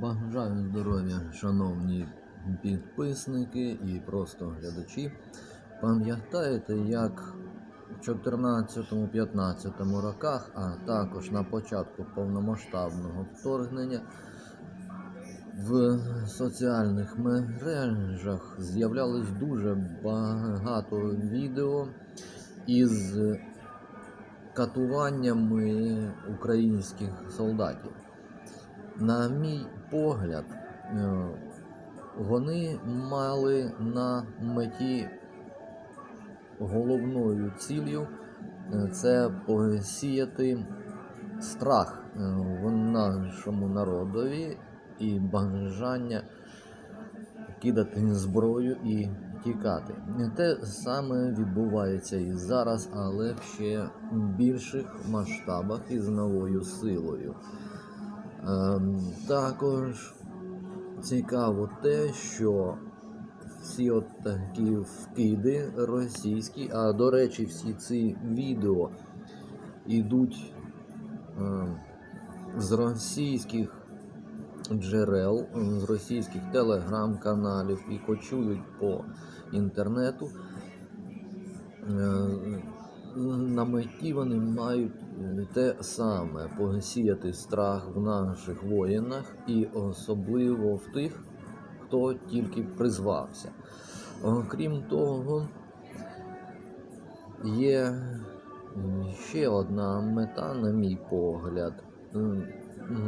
Бажаю здоров'я, шановні підписники і просто глядачі. Пам'ятаєте, як в 14-15 роках, а також на початку повномасштабного вторгнення в соціальних мережах з'являлось дуже багато відео із катуваннями українських солдатів. На мій погляд, е, вони мали на меті головною ціллю е, це посіяти страх е, в нашому народові і бажання кидати зброю і тікати. Те саме відбувається і зараз, але в ще більших масштабах і з новою силою. Ем, Також цікаво те, що всі от такі вкиди російські, а до речі, всі ці відео йдуть ем, з російських джерел, з російських телеграм-каналів і кочують по інтернету. Е, На меті вони мають е, те саме посіяти страх в наших воїнах і особливо в тих, хто тільки призвався. Окрім того, є ще одна мета, на мій погляд.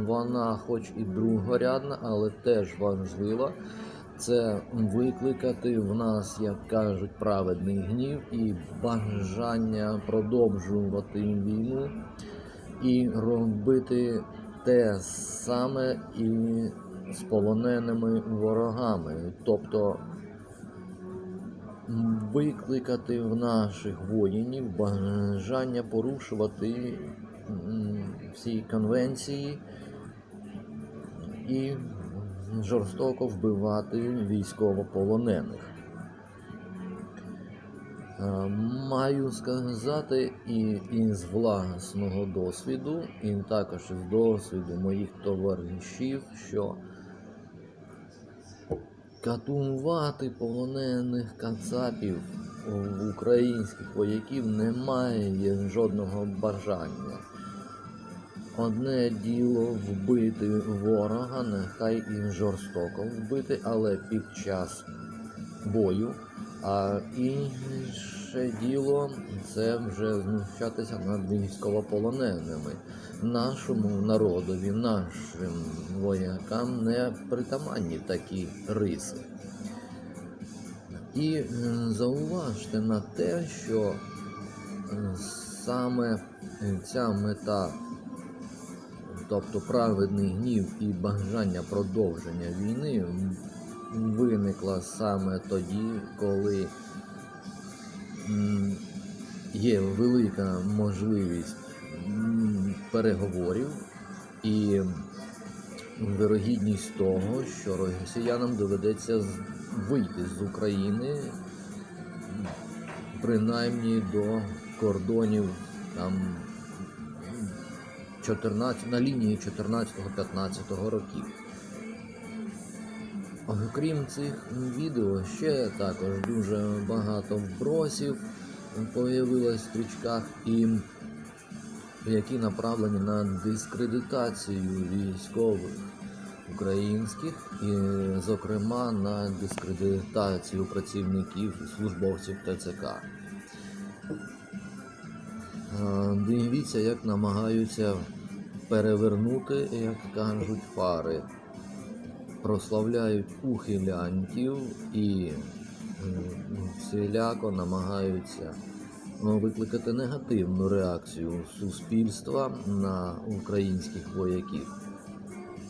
Вона, хоч і другорядна, але теж важлива. Це викликати в нас, як кажуть, праведний гнів і бажання продовжувати війну і робити те саме і з полоненими ворогами, тобто викликати в наших воїнів бажання порушувати всі конвенції і жорстоко вбивати військовополонених. Е, Маю сказати і із власного досвіду, і також з досвіду моїх товаришів, що катувати полонених кацапів українських вояків немає жодного бажання. Одне діло вбити ворога, нехай і жорстоко вбити, але під час бою. А інше діло це вже знущатися над військовополоненими. Нашому народові, нашим воякам не притаманні такі риси. І зауважте на те, що саме ця мета тобто праведний гнів і бажання продовження війни виникла саме тоді, коли є велика можливість переговорів і вирогідність того, що росіянам доведеться вийти з України принаймні до кордонів там 14, на лінії 14-15 років. Окрім цих відео, ще також дуже багато вбросів появилось в стрічках, і які направлені на дискредитацію військових українських, і, зокрема, на дискредитацію працівників службовців ТЦК. Е, Дивіться, як намагаються перевернути, як кажуть, фари. Прославляють ухилянтів і всіляко намагаються ну, викликати негативну реакцію суспільства на українських вояків,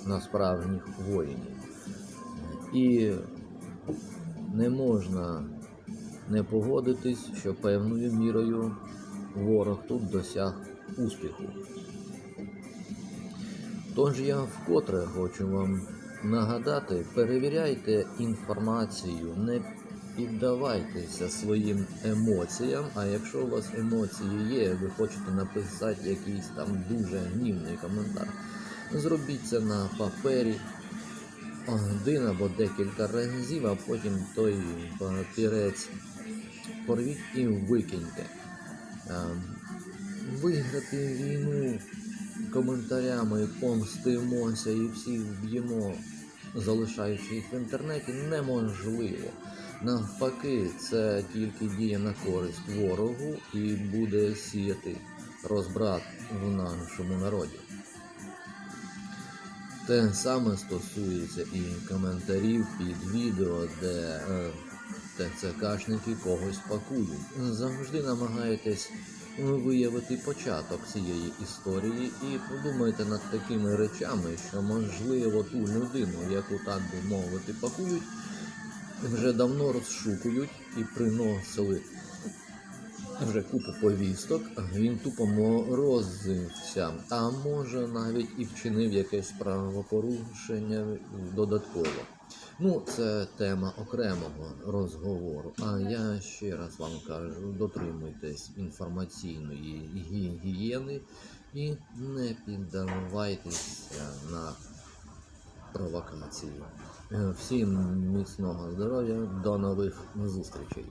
на справжніх воїнів. І не можна не погодитись, що певною мірою ворог тут досяг успіху. Тож я вкотре хочу вам нагадати, перевіряйте інформацію, не піддавайтеся своїм емоціям. А якщо у вас емоції є, ви хочете написати якийсь там дуже гнівний коментар, зробіть це на папері один або декілька разів, а потім той папірець порвіть і викиньте. Е, Виграти війну коментарями, помстимося і всіх вб'ємо, залишаючи їх в інтернеті, неможливо. Навпаки, це тільки діє на користь ворогу і буде сіяти розбрат в нашому народі. Те саме стосується і коментарів під відео, де е, ТЦКшники когось пакують. Завжди намагайтесь виявити початок цієї історії і подумайте над такими речами, що можливо ту людину, яку так би мовити, пакують, вже давно розшукують і приносили вже купу повісток, він тупо морозився, а може навіть і вчинив якесь правопорушення додатково. Ну, це тема окремого розговору. А я ще раз вам кажу: дотримуйтесь інформаційної гігієни і не піддавайтеся на провокації. Всім міцного здоров'я, до нових зустрічей.